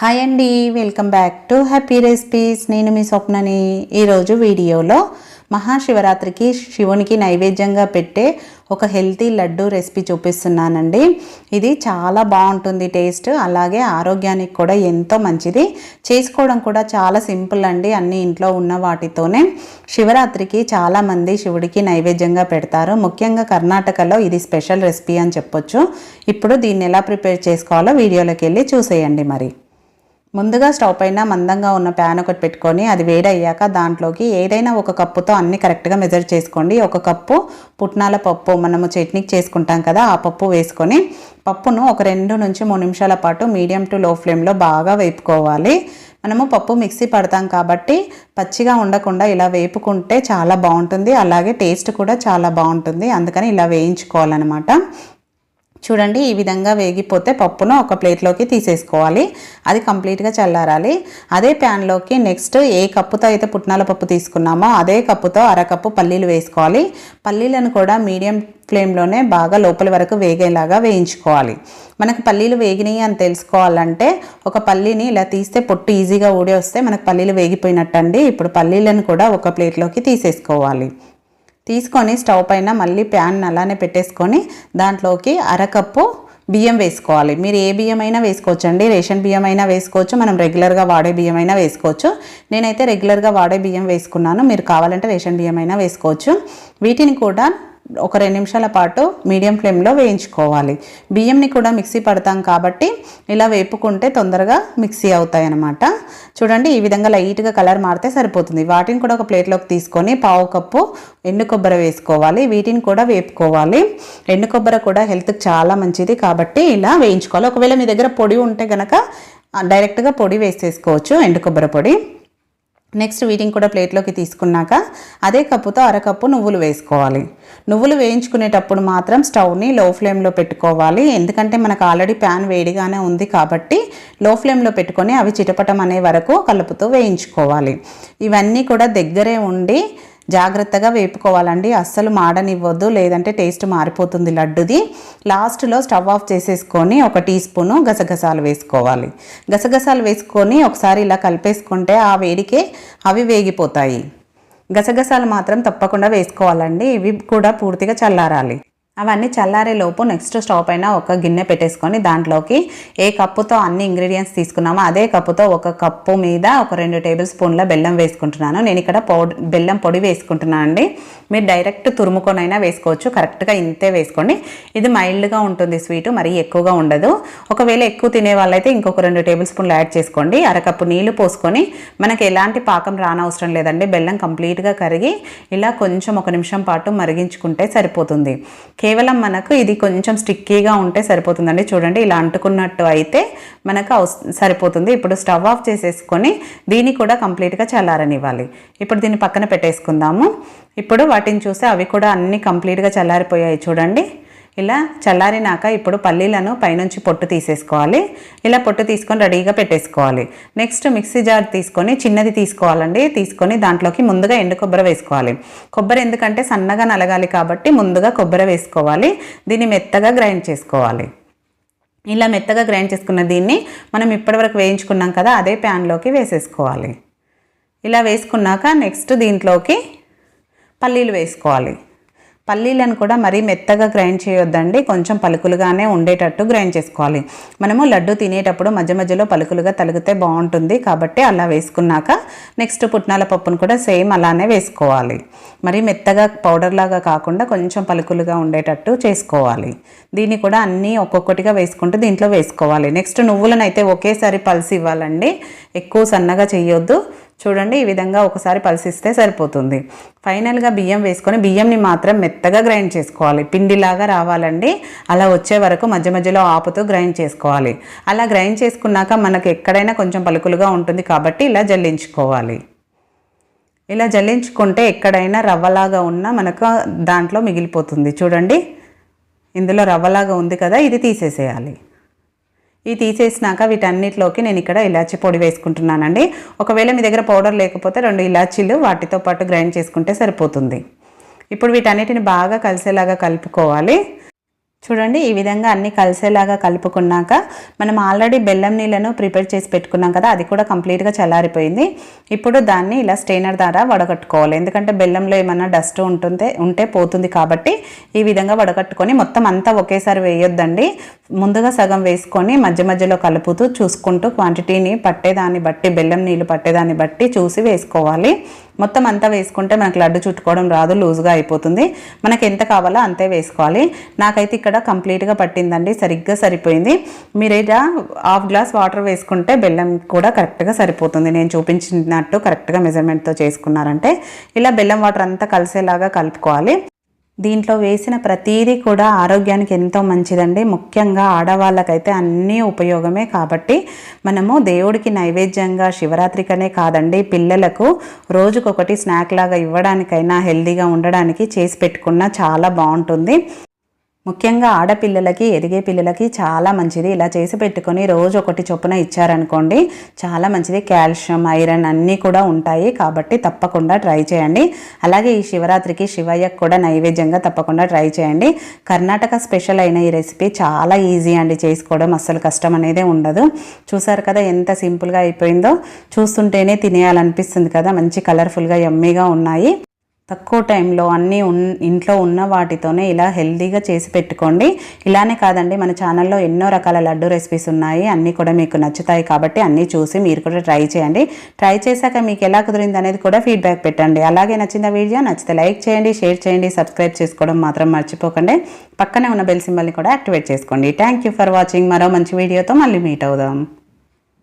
Hi అండి welcome back to happy recipes. నేను మీ స్వప్నని. ఈరోజు వీడియోలో మహాశివరాత్రికి శివునికి నైవేద్యంగా పెట్టే ఒక హెల్తీ లడ్డు రెసిపీ చూపిస్తున్నానండి. ఇది చాలా బాగుంటుంది టేస్ట్ అలాగే ఆరోగ్యానికి కూడా ఎంతో మంచిది. చేసుకోవడం కూడా చాలా సింపుల్ అండి అన్ని ఇంట్లో ఉన్న వాటితోనే. శివరాత్రికి చాలామంది శివుడికి నైవేద్యంగా పెడతారు. ముఖ్యంగా కర్ణాటకలో ఇది స్పెషల్ రెసిపీ అని చెప్పొచ్చు. ఇప్పుడు దీన్ని ఎలా ప్రిపేర్ చేసుకోవాలో వీడియోలోకి వెళ్ళి చూసేయండి మరి. ముందుగా స్టవ్ పైన మందంగా ఉన్న ప్యాన్ ఒకటి పెట్టుకొని అది వేడయ్యాక దాంట్లోకి ఏదైనా ఒక కప్పుతో అన్ని కరెక్ట్గా మెజర్ చేసుకోండి. ఒక కప్పు పుట్నాల పప్పు మనము చట్నీకి చేసుకుంటాం కదా ఆ పప్పు వేసుకొని పప్పును ఒక రెండు నుంచి మూడు నిమిషాల పాటు మీడియం టు లో ఫ్లేమ్లో బాగా వేపుకోవాలి. మనము పప్పు మిక్సీ పడతాం కాబట్టి పచ్చిగా ఉండకుండా ఇలా వేపుకుంటే చాలా బాగుంటుంది. అలాగే టేస్ట్ కూడా చాలా బాగుంటుంది. అందుకని ఇలా వేయించుకోవాలన్నమాట. చూడండి ఈ విధంగా వేగిపోతే పప్పును ఒక ప్లేట్లోకి తీసేసుకోవాలి. అది కంప్లీట్గా చల్లారాలి. అదే ప్యాన్లోకి నెక్స్ట్ ఏ కప్పుతో అయితే పుట్నాల పప్పు తీసుకున్నామో అదే కప్పుతో అరకప్పు పల్లీలు వేసుకోవాలి. పల్లీలను కూడా మీడియం ఫ్లేమ్లోనే బాగా లోపలి వరకు వేగేలాగా వేయించుకోవాలి. మనకు పల్లీలు వేగినాయి అని తెలుసుకోవాలంటే ఒక పల్లీని ఇలా తీస్తే పొట్టు ఈజీగా ఊడి వస్తే మనకు పల్లీలు వేగిపోయినట్టండి. ఇప్పుడు పల్లీలను కూడా ఒక ప్లేట్లోకి తీసేసుకోవాలి. తీసుకొని స్టవ్ పైన మళ్ళీ ప్యాన్ అలానే పెట్టేసుకొని దాంట్లోకి అరకప్పు బియ్యం వేసుకోవాలి. మీరు ఏ బియ్యం అయినా వేసుకోవచ్చు అండి రేషన్ బియ్యం అయినా వేసుకోవచ్చు. మనం రెగ్యులర్గా వాడే బియ్యం అయినా వేసుకోవచ్చు. నేనైతే రెగ్యులర్గా వాడే బియ్యం వేసుకున్నాను. మీరు కావాలంటే రేషన్ బియ్యం అయినా వేసుకోవచ్చు. వీటిని కూడా ఒక రెండు నిమిషాల పాటు మీడియం ఫ్లేమ్లో వేయించుకోవాలి. బియ్యంని కూడా మిక్సీ పడతాం కాబట్టి ఇలా వేపుకుంటే తొందరగా మిక్సీ అవుతాయి అన్నమాట చూడండి ఈ విధంగా లైట్గా కలర్ మారితే సరిపోతుంది. వాటిని కూడా ఒక ప్లేట్లోకి తీసుకొని పావు కప్పు ఎండు కొబ్బరి వేసుకోవాలి. వీటిని కూడా వేపుకోవాలి. ఎండు కొబ్బరి కూడా హెల్త్కి చాలా మంచిది కాబట్టి ఇలా వేయించుకోవాలి. ఒకవేళ మీ దగ్గర పొడి ఉంటే కనుక డైరెక్ట్గా పొడి వేసేసుకోవచ్చు ఎండు కొబ్బరి పొడి. నెక్స్ట్ వీటిని కూడా ప్లేట్లోకి తీసుకున్నాక అదే కప్పుతో అరకప్పు నువ్వులు వేసుకోవాలి. నువ్వులు వేయించుకునేటప్పుడు మాత్రం స్టవ్ని లో ఫ్లేమ్లో పెట్టుకోవాలి. ఎందుకంటే మనకు ఆల్రెడీ ప్యాన్ వేడిగానే ఉంది కాబట్టి లో ఫ్లేమ్లో పెట్టుకొని అవి చిటపటం అనే వరకు కలుపుతూ వేయించుకోవాలి. ఇవన్నీ కూడా దగ్గరే ఉండి జాగ్రత్తగా వేపుకోవాలండి. అస్సలు మాడనివ్వద్దు లేదంటే టేస్ట్ మారిపోతుంది లడ్డుది. లాస్ట్లో స్టవ్ ఆఫ్ చేసేసుకొని ఒక టీ స్పూను గసగసాలు వేసుకోవాలి. గసగసాలు వేసుకొని ఒకసారి ఇలా కలిపేసుకుంటే ఆ వేడికే అవి వేగిపోతాయి. గసగసాలు మాత్రం తప్పకుండా వేసుకోవాలండి. ఇవి కూడా పూర్తిగా చల్లారాలి. అవన్నీ చల్లారే లోపు నెక్స్ట్ స్టవ్ పైన ఒక గిన్నె పెట్టేసుకొని దాంట్లోకి ఏ కప్పుతో అన్ని ఇంగ్రీడియంట్స్ తీసుకున్నామో అదే కప్పుతో ఒక కప్పు మీద ఒక రెండు టేబుల్ స్పూన్ల బెల్లం వేసుకుంటున్నాను. నేను ఇక్కడ పౌడర్ బెల్లం పొడి వేసుకుంటున్నాను అండి. మీరు డైరెక్ట్ తురుముకొనైనా వేసుకోవచ్చు. కరెక్ట్గా ఇంతే వేసుకోండి. ఇది మైల్డ్గా ఉంటుంది స్వీట్ మరీ ఎక్కువగా ఉండదు. ఒకవేళ ఎక్కువ తినే వాళ్ళైతే ఇంకొక రెండు టేబుల్ స్పూన్లు యాడ్ చేసుకోండి. అరకప్పు నీళ్ళు పోసుకొని మనకి ఎలాంటి పాకం రానవసరం లేదండి. బెల్లం కంప్లీట్గా కరిగి ఇలా కొంచెం ఒక నిమిషం పాటు మరిగించుకుంటే సరిపోతుంది. కేవలం మనకు ఇది కొంచెం స్టిక్కీగా ఉంటే సరిపోతుందండి. చూడండి ఇలా అంటుకున్నట్టు అయితే మనకు సరిపోతుంది. ఇప్పుడు స్టవ్ ఆఫ్ చేసేసుకొని దీన్ని కూడా కంప్లీట్గా చల్లారనివ్వాలి. ఇప్పుడు దీన్ని పక్కన పెట్టేసుకుందాము. ఇప్పుడు వాటిని చూస్తే అవి కూడా అన్నీ కంప్లీట్గా చల్లారిపోయాయి చూడండి. ఇలా చల్లారినాక ఇప్పుడు పల్లీలను పైనుంచి పొట్టు తీసేసుకోవాలి. ఇలా పొట్టు తీసుకొని రెడీగా పెట్టేసుకోవాలి. నెక్స్ట్ మిక్సీ జార్ తీసుకొని చిన్నది తీసుకోవాలండి. తీసుకొని దాంట్లోకి ముందుగా ఎండు కొబ్బరి వేసుకోవాలి. కొబ్బరి ఎందుకంటే సన్నగా నలగాలి కాబట్టి ముందుగా కొబ్బరి వేసుకోవాలి. దీన్ని మెత్తగా గ్రైండ్ చేసుకోవాలి. ఇలా మెత్తగా గ్రైండ్ చేసుకున్న దీన్ని మనం ఇప్పటివరకు వేయించుకున్నాం కదా అదే ప్యాన్లోకి వేసేసుకోవాలి. ఇలా వేసుకున్నాక నెక్స్ట్ దీంట్లోకి పల్లీలు వేసుకోవాలి. పల్లీలను కూడా మరీ మెత్తగా గ్రైండ్ చేయొద్దండి. కొంచెం పలుకులుగానే ఉండేటట్టు గ్రైండ్ చేసుకోవాలి. మనము లడ్డు తినేటప్పుడు మధ్య మధ్యలో పలుకులుగా తలిగితే బాగుంటుంది. కాబట్టి అలా వేసుకున్నాక నెక్స్ట్ పుట్నాల పప్పును కూడా సేమ్ అలానే వేసుకోవాలి. మరి మెత్తగా పౌడర్ లాగా కాకుండా కొంచెం పలుకులుగా ఉండేటట్టు చేసుకోవాలి. దీన్ని కూడా అన్నీ ఒక్కొక్కటిగా వేసుకుంటూ దీంట్లో వేసుకోవాలి. నెక్స్ట్ నువ్వులను అయితే ఒకేసారి పలిసి ఇవ్వాలండి. ఎక్కువ సన్నగా చేయొద్దు. చూడండి ఈ విధంగా ఒకసారి పలిసిస్తే సరిపోతుంది. ఫైనల్గా బియ్యం వేసుకొని బియ్యంని మాత్రం మెత్తగా గ్రైండ్ చేసుకోవాలి. పిండిలాగా రావాలండి. అలా వచ్చే వరకు మధ్య మధ్యలో ఆపుతూ గ్రైండ్ చేసుకోవాలి. అలా గ్రైండ్ చేసుకున్నాక మనకు ఎక్కడైనా కొంచెం పలుకులుగా ఉంటుంది కాబట్టి ఇలా జల్లించుకోవాలి. ఇలా జల్లించుకుంటే ఎక్కడైనా రవ్వలాగా ఉన్నా మనకు దాంట్లో మిగిలిపోతుంది. చూడండి ఇందులో రవ్వలాగా ఉంది కదా ఇది తీసేసేయాలి. ఇవి తీసేసినాక వీటన్నిటిలోకి నేను ఇక్కడ ఇలాచీ పొడి వేసుకుంటున్నానండి. ఒకవేళ మీ దగ్గర పౌడర్ లేకపోతే రెండు ఇలాచీలు వాటితో పాటు గ్రైండ్ చేసుకుంటే సరిపోతుంది. ఇప్పుడు వీటన్నిటిని బాగా కలిసేలాగా కలుపుకోవాలి. చూడండి ఈ విధంగా అన్నీ కలిసేలాగా కలుపుకున్నాక మనం ఆల్రెడీ బెల్లం నీళ్ళను ప్రిపేర్ చేసి పెట్టుకున్నాం కదా అది కూడా కంప్లీట్గా చల్లారిపోయింది. ఇప్పుడు దాన్ని ఇలా స్టెయినర్ ద్వారా వడగట్టుకోవాలి. ఎందుకంటే బెల్లంలో ఏమన్నా డస్ట్ ఉంటుంటే ఉంటే పోతుంది కాబట్టి ఈ విధంగా వడగట్టుకొని మొత్తం అంతా ఒకేసారి వేయొద్దండి. ముందుగా సగం వేసుకొని మధ్య మధ్యలో కలుపుతూ చూసుకుంటూ క్వాంటిటీని పట్టేదాన్ని బట్టి బెల్లం నీళ్ళు పట్టేదాన్ని బట్టి చూసి వేసుకోవాలి. మొత్తం అంతా వేసుకుంటే మనకు లడ్డు చుట్టుకోవడం రాదు లూజ్గా అయిపోతుంది. మనకి ఎంత కావాలో అంతే వేసుకోవాలి. నాకైతే ఇక్కడ కంప్లీట్గా పట్టిందండి సరిగ్గా సరిపోయింది. మీరు ఇలా హాఫ్ గ్లాస్ వాటర్ వేసుకుంటే బెల్లం కూడా కరెక్ట్గా సరిపోతుంది. నేను చూపించినట్టు కరెక్ట్గా మెజర్మెంట్తో చేసుకున్నారంటే ఇలా బెల్లం వాటర్ అంతా కలిసేలాగా కలుపుకోవాలి. దీంట్లో వేసిన ప్రతీదీ కూడా ఆరోగ్యానికి ఎంతో మంచిదండి. ముఖ్యంగా ఆడవాళ్ళకైతే అన్నీ ఉపయోగమే కాబట్టి మనము దేవుడికి నైవేద్యంగా శివరాత్రికనే కాదండి పిల్లలకు రోజుకొకటి స్నాక్ లాగా ఇవ్వడానికైనా హెల్దీగా ఉండడానికి చేసి పెట్టుకున్నా చాలా బాగుంటుంది. ముఖ్యంగా ఆడపిల్లలకి ఎదిగే పిల్లలకి చాలా మంచిది. ఇలా చేసి పెట్టుకొని రోజు ఒకటి చొప్పున ఇచ్చారనుకోండి చాలా మంచిది. కాల్షియం ఐరన్ అన్నీ కూడా ఉంటాయి కాబట్టి తప్పకుండా ట్రై చేయండి. అలాగే ఈ శివరాత్రికి శివయ్యకు కూడా నైవేద్యంగా తప్పకుండా ట్రై చేయండి. కర్ణాటక స్పెషల్ అయిన ఈ రెసిపీ చాలా ఈజీ అండి. చేసుకోవడం అస్సలు కష్టం అనేది ఉండదు. చూసారు కదా ఎంత సింపుల్గా అయిపోయిందో. చూస్తుంటేనే తినేయాలనిపిస్తుంది కదా. మంచి కలర్ఫుల్గా ఎమ్మీగా ఉన్నాయి. తక్కువ టైంలో అన్నీ ఉన్ ఇంట్లో ఉన్న వాటితోనే ఇలా హెల్తీగా చేసి పెట్టుకోండి. ఇలానే కాదండి మన ఛానల్లో ఎన్నో రకాల లడ్డు రెసిపీస్ ఉన్నాయి. అన్నీ కూడా మీకు నచ్చుతాయి కాబట్టి అన్నీ చూసి మీరు కూడా ట్రై చేయండి. ట్రై చేశాక మీకు ఎలా కుదిరింది అనేది కూడా ఫీడ్బ్యాక్ పెట్టండి. అలాగే నచ్చిన వీడియో నచ్చితే లైక్ చేయండి షేర్ చేయండి సబ్స్క్రైబ్ చేసుకోవడం మాత్రం మర్చిపోకండి. పక్కనే ఉన్న బెల్ సింబల్ని కూడా యాక్టివేట్ చేసుకోండి. Thank you for watching. మరో మంచి వీడియోతో మళ్ళీ మీట్ అవుదాం.